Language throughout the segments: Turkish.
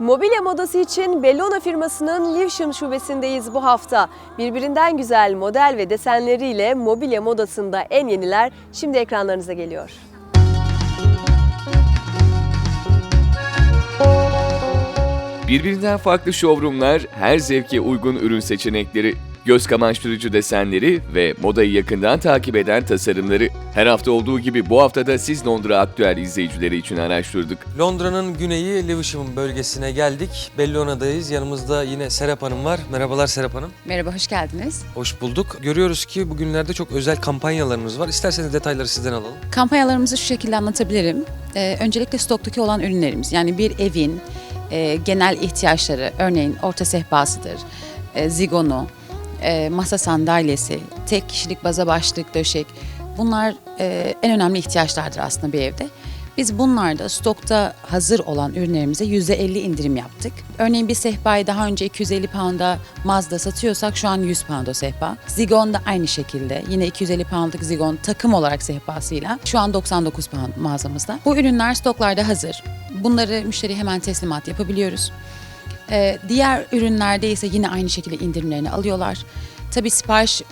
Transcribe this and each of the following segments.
Mobilya modası için Bellona firmasının Lewisham şubesindeyiz bu hafta. Birbirinden güzel model ve desenleriyle mobilya modasında en yeniler şimdi ekranlarınıza geliyor. Birbirinden farklı showroomlar, her zevke uygun ürün seçenekleri, göz kamaştırıcı desenleri ve modayı yakından takip eden tasarımları. Her hafta olduğu gibi bu haftada siz Londra Aktüel izleyicileri için araştırdık. Londra'nın güneyi Lewisham bölgesine geldik. Bellona'dayız. Yanımızda yine Serap Hanım var. Merhabalar Serap Hanım. Merhaba, hoş geldiniz. Hoş bulduk. Görüyoruz ki bugünlerde çok özel kampanyalarınız var. İsterseniz detayları sizden alalım. Kampanyalarımızı şu şekilde anlatabilirim. Ee, öncelikle stoktaki olan ürünlerimiz, yani bir evin e, genel ihtiyaçları, örneğin orta sehpasıdır, e, zigonu, e, masa sandalyesi, tek kişilik baza başlık, döşek. Bunlar e, en önemli ihtiyaçlardır aslında bir evde. Biz bunlarda stokta hazır olan ürünlerimize %50 indirim yaptık. Örneğin bir sehpayı daha önce 250 pound'a Mazda satıyorsak şu an 100 pound o sehpa. Zigon da aynı şekilde yine 250 pound'lık Zigon takım olarak sehpasıyla şu an 99 pound mağazamızda. Bu ürünler stoklarda hazır. Bunları müşteri hemen teslimat yapabiliyoruz. Ee, diğer ürünlerde ise yine aynı şekilde indirimlerini alıyorlar. Tabii sipariş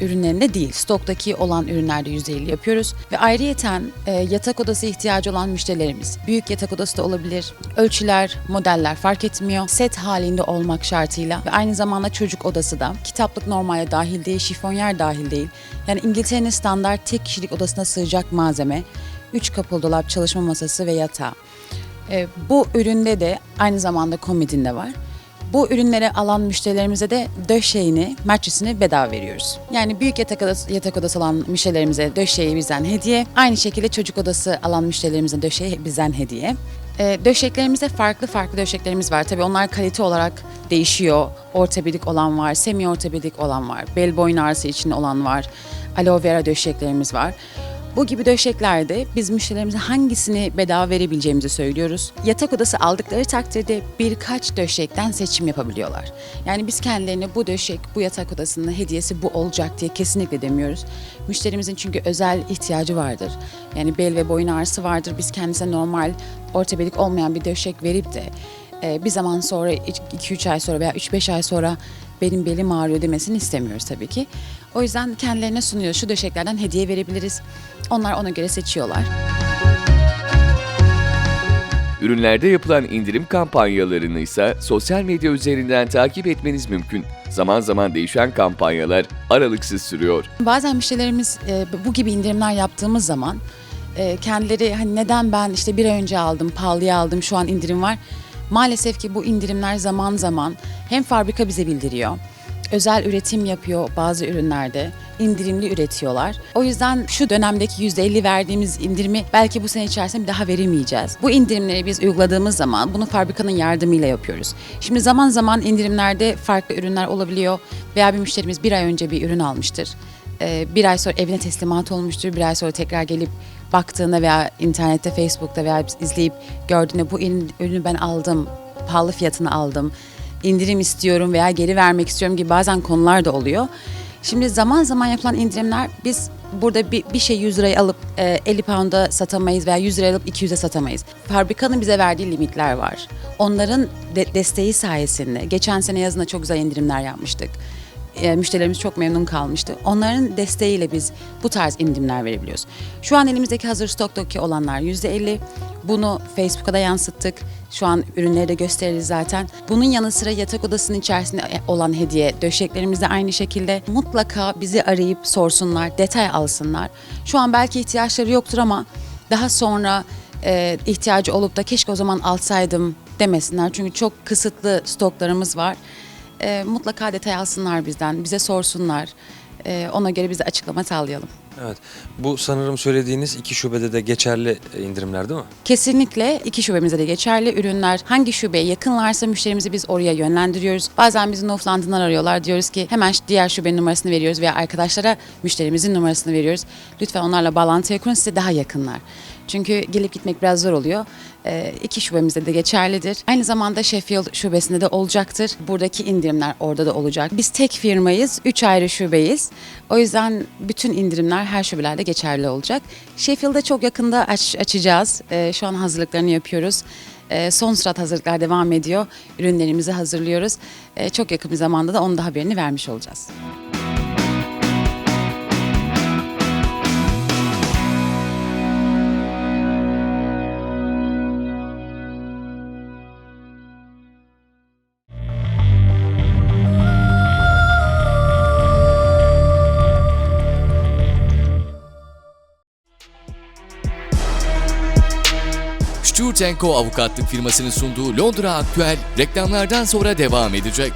ürünlerinde değil, stoktaki olan ürünlerde %50 yapıyoruz. Ve ayrıyeten e, yatak odası ihtiyacı olan müşterilerimiz, büyük yatak odası da olabilir, ölçüler, modeller fark etmiyor, set halinde olmak şartıyla ve aynı zamanda çocuk odası da kitaplık normalde dahil değil, şifonyer dahil değil. Yani İngiltere'nin standart tek kişilik odasına sığacak malzeme, 3 kapılı dolap, çalışma masası ve yatağı. E, bu üründe de aynı zamanda komodinde var. Bu ürünleri alan müşterilerimize de döşeğini, mattressini bedava veriyoruz. Yani büyük yatak odası, yatak odası alan müşterilerimize döşeği bizden hediye. Aynı şekilde çocuk odası alan müşterilerimize döşeği bizden hediye. E, döşeklerimizde farklı farklı döşeklerimiz var. Tabii onlar kalite olarak değişiyor. Ortopedik olan var, semi ortopedik olan var, bel boyun ağrısı için olan var, aloe vera döşeklerimiz var. Bu gibi döşeklerde biz müşterilerimize hangisini bedava verebileceğimizi söylüyoruz. Yatak odası aldıkları takdirde birkaç döşekten seçim yapabiliyorlar. Yani biz kendilerine bu döşek, bu yatak odasının hediyesi bu olacak diye kesinlikle demiyoruz. Müşterimizin çünkü özel ihtiyacı vardır. Yani bel ve boyun ağrısı vardır. Biz kendisine normal ortopedik olmayan bir döşek verip de e, bir zaman sonra 2-3 ay sonra veya 3-5 ay sonra benim belim ağrıyor demesini istemiyoruz tabii ki. O yüzden kendilerine sunuyor. Şu döşeklerden hediye verebiliriz. Onlar ona göre seçiyorlar. Ürünlerde yapılan indirim kampanyalarını ise sosyal medya üzerinden takip etmeniz mümkün. Zaman zaman değişen kampanyalar aralıksız sürüyor. Bazen müşterilerimiz e, bu gibi indirimler yaptığımız zaman e, kendileri hani neden ben işte bir ay önce aldım, pahalıya aldım, şu an indirim var. Maalesef ki bu indirimler zaman zaman hem fabrika bize bildiriyor, özel üretim yapıyor bazı ürünlerde, indirimli üretiyorlar. O yüzden şu dönemdeki %50 verdiğimiz indirimi belki bu sene içerisinde bir daha veremeyeceğiz. Bu indirimleri biz uyguladığımız zaman bunu fabrikanın yardımıyla yapıyoruz. Şimdi zaman zaman indirimlerde farklı ürünler olabiliyor veya bir müşterimiz bir ay önce bir ürün almıştır. Ee, bir ay sonra evine teslimat olmuştur. Bir ay sonra tekrar gelip baktığında veya internette, Facebook'ta veya izleyip gördüğünde bu ürün- ürünü ben aldım, pahalı fiyatını aldım, indirim istiyorum veya geri vermek istiyorum gibi bazen konular da oluyor. Şimdi zaman zaman yapılan indirimler biz burada bir, bir şey 100 liraya alıp e, 50 pound'a satamayız veya 100 liraya alıp 200'e satamayız. Fabrikanın bize verdiği limitler var. Onların de- desteği sayesinde geçen sene yazında çok güzel indirimler yapmıştık e, müşterilerimiz çok memnun kalmıştı. Onların desteğiyle biz bu tarz indirimler verebiliyoruz. Şu an elimizdeki hazır stoktaki olanlar %50. Bunu Facebook'a da yansıttık. Şu an ürünleri de gösteririz zaten. Bunun yanı sıra yatak odasının içerisinde olan hediye, döşeklerimiz de aynı şekilde. Mutlaka bizi arayıp sorsunlar, detay alsınlar. Şu an belki ihtiyaçları yoktur ama daha sonra e, ihtiyacı olup da keşke o zaman alsaydım demesinler. Çünkü çok kısıtlı stoklarımız var e, mutlaka detay alsınlar bizden, bize sorsunlar. E, ona göre biz de açıklama sağlayalım. Evet. Bu sanırım söylediğiniz iki şubede de geçerli e, indirimler değil mi? Kesinlikle iki şubemizde de geçerli ürünler. Hangi şubeye yakınlarsa müşterimizi biz oraya yönlendiriyoruz. Bazen bizi North London'dan arıyorlar. Diyoruz ki hemen diğer şubenin numarasını veriyoruz veya arkadaşlara müşterimizin numarasını veriyoruz. Lütfen onlarla bağlantıya kurun size daha yakınlar. Çünkü gelip gitmek biraz zor oluyor. Ee, iki şubemizde de geçerlidir. Aynı zamanda Sheffield şubesinde de olacaktır. Buradaki indirimler orada da olacak. Biz tek firmayız, üç ayrı şubeyiz. O yüzden bütün indirimler her şubelerde geçerli olacak. Sheffield'da çok yakında aç, açacağız. Ee, şu an hazırlıklarını yapıyoruz. e, son sürat hazırlıklar devam ediyor. Ürünlerimizi hazırlıyoruz. E, çok yakın bir zamanda da onun da haberini vermiş olacağız. Stuart Co avukatlık firmasının sunduğu Londra Aktüel reklamlardan sonra devam edecek.